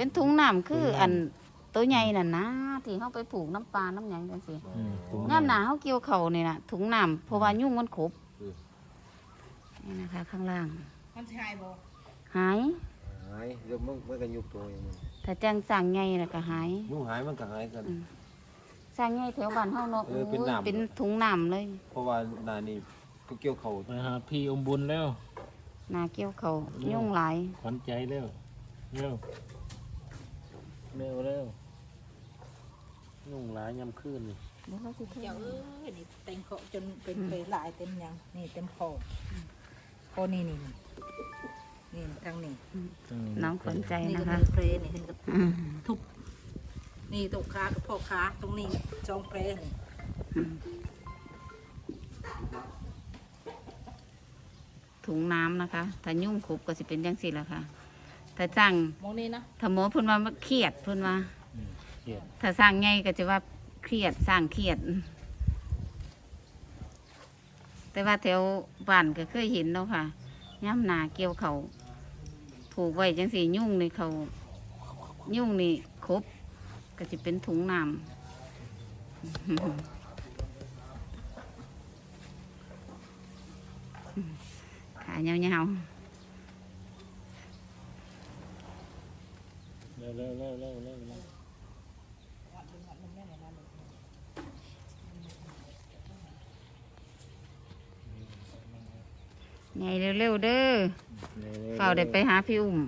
เป็นถุงน้ำคืออันตัวใหญ่น่ะนะที่เขาไปผูกน้ำปลาน้ำหยังจังซี่อืมถุงย่ามหนาเขาเกี่ยวเขานี่น่ะถุงน้ำเพราะว่ายุ่งมันขบอืมนี่นะคะ ข้างล่าง มันชายบอกหาย หายเดี๋ยวมันมันก็ยุบตัวเองมันถ้าจังสั่งใหญ่แล้วก็หาย ยุ่งหายมันก็หายกัน อืม สั่งใหญ่แถวบ้านเฮาเนาะเออเป็นน้ำ โยเป็นถุงน้ำเลยเพราะว่าหนานี่ก็เกี่ยวเขาไปหาพี่อมบุญแล้วนาเกี่ยวเขายุ่งหลายขวัญใจเร็วเร็ว เร็วเร็วยุ่งหลายยำขึ้นนี่เดี๋ยวเราสิโทรเจ้าเอ้ยนี่เต็มคอจนเป็นไปหลายเต็มหยังนี่เต็มคอคอนี่นี่นี่นี่ทางนี้น้องขวัญใจนี่นะก็คะ เป็นเพลนี่เห็นกับอืมทุบนี่ตกขากับพ่อขาตรงนี้จองเพลนี่อืมถุงน้ำนะคะ ถ้ายุ่งขบก็สิเป็นจังสี่ละค่ะ ถ้าจ้างมองนี่นะถ้าหมอเพิ่นว่าเครียดเพิ่นว่า อืมเขียดถ้าสร้างไงก็จะว่าเครียดสร้างเครียด แต่ว่าแถวบ้านก็เคยเห็นเนาะค่ะย่ำนาเกี่ยวเขาผูกไว้จังสียุ่งในเขายุ่งนี่ครบก็จะเป็นถุงน้ำ ขายาว เร็วเร็วเร็วเร็วเร็วเร็วๆไงเร็วๆเด้อเร็วร็วเฝ้าได้ไปหาพี่อุ้ม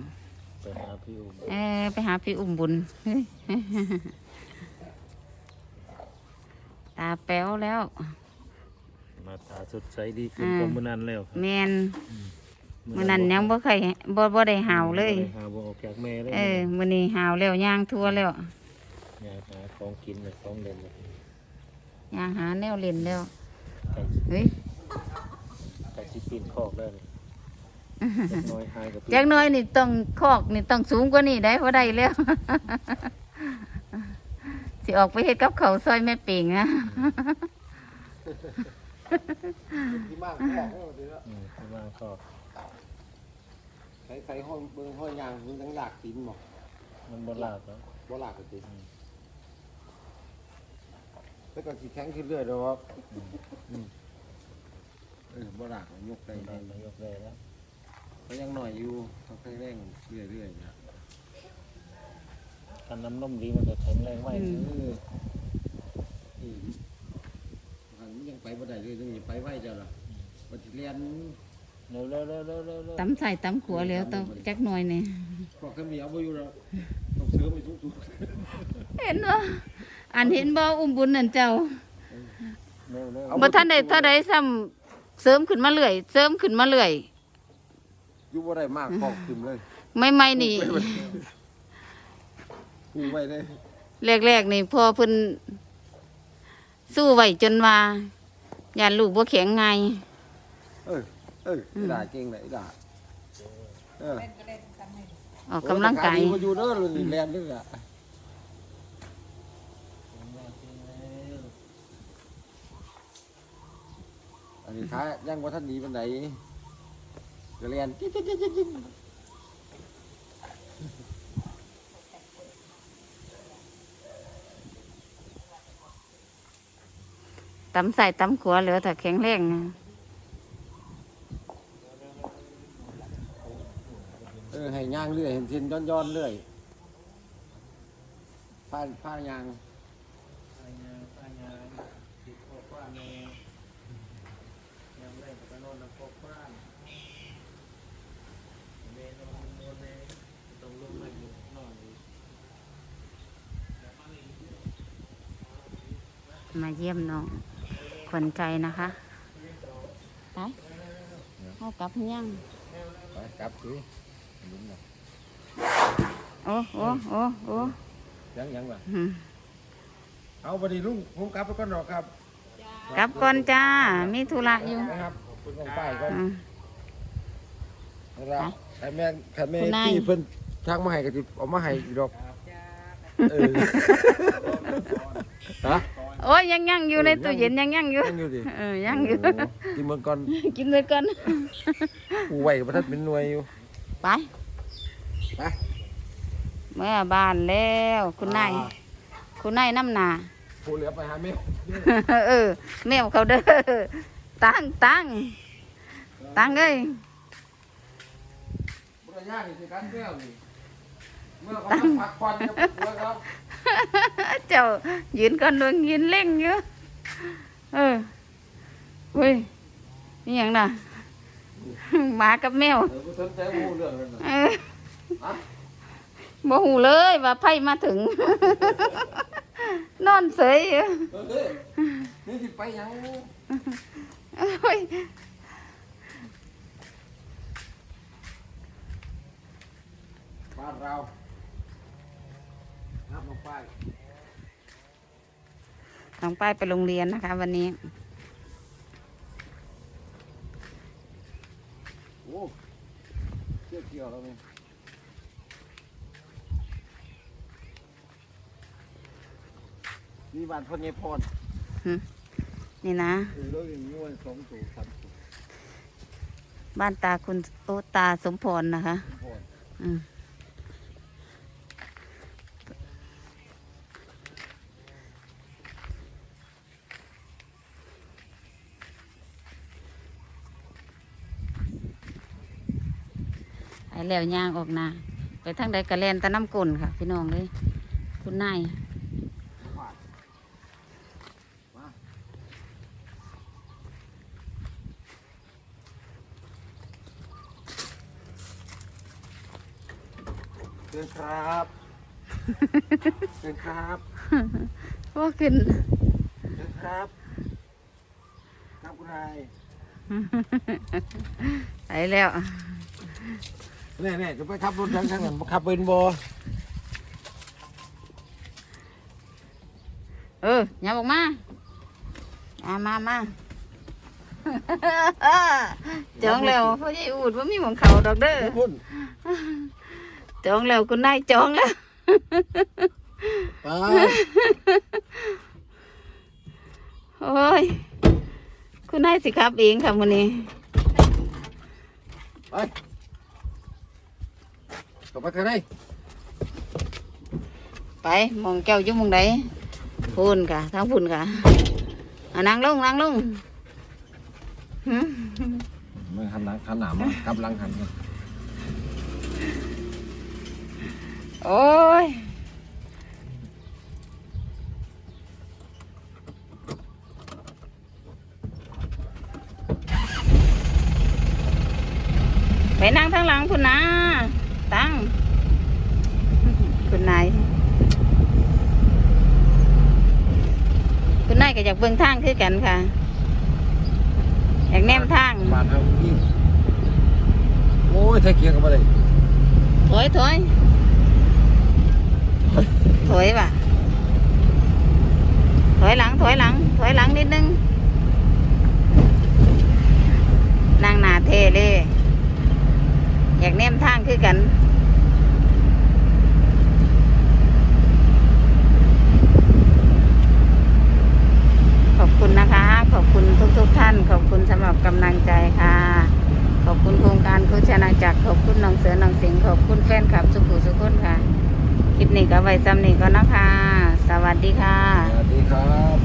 ไปหาพี่อมเออไปหาพี่อุ้มบุญ ตาแป๊วแล้วมาตาสดใสดีขึ้นกว่าเมื้อนั้นแล้วครับ แมนมื่ อนั้นยังบ่เคยบ่บ่ได้หาวเลยบ่ได้หาวบ่ออกจากแม่เลยเออมื้อนี้หาวแล้วย่างทั่วแล้วอยากหาของกินเลยของเล่นเลยย่างหาแนวเล่นแล้วไก่เฮ้ยไก่สิปีนคอกแล้วนี่จักหน้อยหายกับจักหน้อยนี่ต้องคอกนี่ต้องสูงกว่านี้ได้บ่ได้แล้ว สิออกไปเฮ็ดกับเขาวซอยแม่ปิงนะ ที่มากห้องเดี๋ยว อืมที่บ้านคอก ใส่ใส่ห้องเบิ่งห้องยางมันทั้งหลากตีนหมอกมันบ่ลาบแล้วบ่หลากกันตีแล้วก็สิแข็งขึ้นเรื่อยเด้อว่าเออบ่หลากยกได้ได้มายกได้แล้วก็ยังหน่อยอยู่เขาค่อยเร่งเรื่อยๆนะคันน้ำนมดีมันจะแข็งแรงไว้อืมเอออืมมันยังไปบ่ได้เลยต้องไปไหวเจ้าล่ะปฏิเรียน เร็วเร็วเร็วเร็วเร็วเร็วตำใส่ตำขัวแล้วต้องจักหน่อยนี่พวกขึ้นมีเอาบ่อยู่แล้วต้องเสริมไปทุกเห็นบ่อันเห็นบ่อุ้มบุญนั่นเจ้าเร็วเร็วบ่ทันได้เท่าใดซ้ำเสริมขึ้นมาเรื่อย เสริมขึ้นมาเรื่อยๆอยู่บ่ได้มากพอกขึ้นเลยไม่ไม่ๆนี่กูไว้เลยแรกๆนี่พอเพิ่นสู้ไว้จนว่าย่านลูกบ่แข็งไงเออ เออไอ้ด่าเก่งเลยไอ้ด่าเออเล่นก็เล่นทำให้ดูออกกำลังกาย โอ้แต่ขดีบ่อยู่เด้อเลยนี่แลนเด้อล่ะอันนี้ขายังบ่ทันดีปานใดก็เรียนจิ๊ดๆๆๆตำใส่ตำขัวเหลือแต่แข็งแรงนะ ออให้ย่างเรื่อยเห็นเส้นย้อนๆเรื่อยผ้าผ้ายางมาเยี่ยมน้องขวัญใจนะคะไปเอากลับยังไปกลับสิ ลุ้นน่ะโอ้โอ้โอ้โอ้ยังยังว่ะอืมเอาบัดนี้ลุงผมกลับไปก่อนดอกครับ กลับก่อนจ้า มีธุระอยู่นะครับคุณต้องไปก่อนอืมนะครับใครแม่ใครแม่คุณนายที่เพิ่นทางมาให้ก็สิเอามาให้อีกดอกจ้าเออฮะโอ้ยยังยังอยู่ในตู้เย็นยังยังอยู่ยังอยู่ดิเออยังอยู่โกินมันก่อนกินเลยก่อนกูไว้กับทัดเป็นหน่วยอยู่ ไปไปเมื่อบ้านแล้ว คุณนายคุณนายน้ำหนาผู้เหลือไปหาแม่เออแมวเขาเด้อตั้งตั้งตั้งเอ้ยบุรยานี่สิการแก้วนี่เมื่อเขามาพักผ่อนกับผัวเขาเจ้ายืนก่อนดวงยืนเล่งอยู่เออเฮ้ยนี่อย่างน่ะ หมากับแมวเออบ่สนใจหูเรื่องนั้นน่ะเออฮะบ่หูเลยว่าไพ่มาถึง นอนเสยอยู่เออเด้อนี่สิไปหยังโอ้ยบ้านเราน้ำลงไป น้องป้ายไปโรงเรียนนะคะ วันนี้ โอ้เกี่ ยวเกี่ยวแล้วนี่นี่บ้านพ่อใหญ่พรนี่นะเออแล้วอย่างนี้วันสองตัวสามตัวบ้านตาคุณโอตาสมพรนะคะ พร อืม แล้วย่างออกนาไปทางใดกระแลนตะน้ำกลนค่ะ พี่น้องเลย คุณนายผ่านมาเชิญครับเชิญครับว่าขึ้นเชิญครับครับคุณนายไปแล้ว แน่ๆจะไปขับรถยังทางนั้นบ่ขับเป็นบ่เอออย่าบอกมามามามาจองแล้วพ่อใหญ่อูดว่ามีหมองเขาดอกเด้อพุ่นจองแล้วคุณนายจองแล้วไปโอ้ย คุณนายสิครับเองค่ะมื้อนี้ไป ต่อไปกันได้ไปมองแก้วอยู่มองใดพูนค่ะทางพูนค่ะอะนั่งลงนั่งลงมันหันหลังหันหนามากำลังหันโอ้ยไปนั่งทางหลังคุณนาตั้ง คุณนาย คุณนาย ก็อยากเบิ่งทางคือกันค่ะ อยากแนมทางบาดเฮานี่โอ้ยไทยเกียร์กันมาเลยถอยถอยถอยว่ะถอยหลังถอยหลัง ถอยหลังนิดนึงนั่งหนาเทเลยอยากแนมทางคือกัน ขอบคุณนะคะ ขอบคุณทุกๆทท่าน ขอบคุณสำหรับกำลังใจค่ะ ขอบคุณโครงการคุชนาจักรขอบคุณน้องเสือน้องสิงห์ ขอบคุณแฟนคลับสุขุสุขคนค่ะ คลิปนี้ก็ไว้ซ้ำนี้ก็นะคะ สวัสดีค่ะ สวัสดีครับ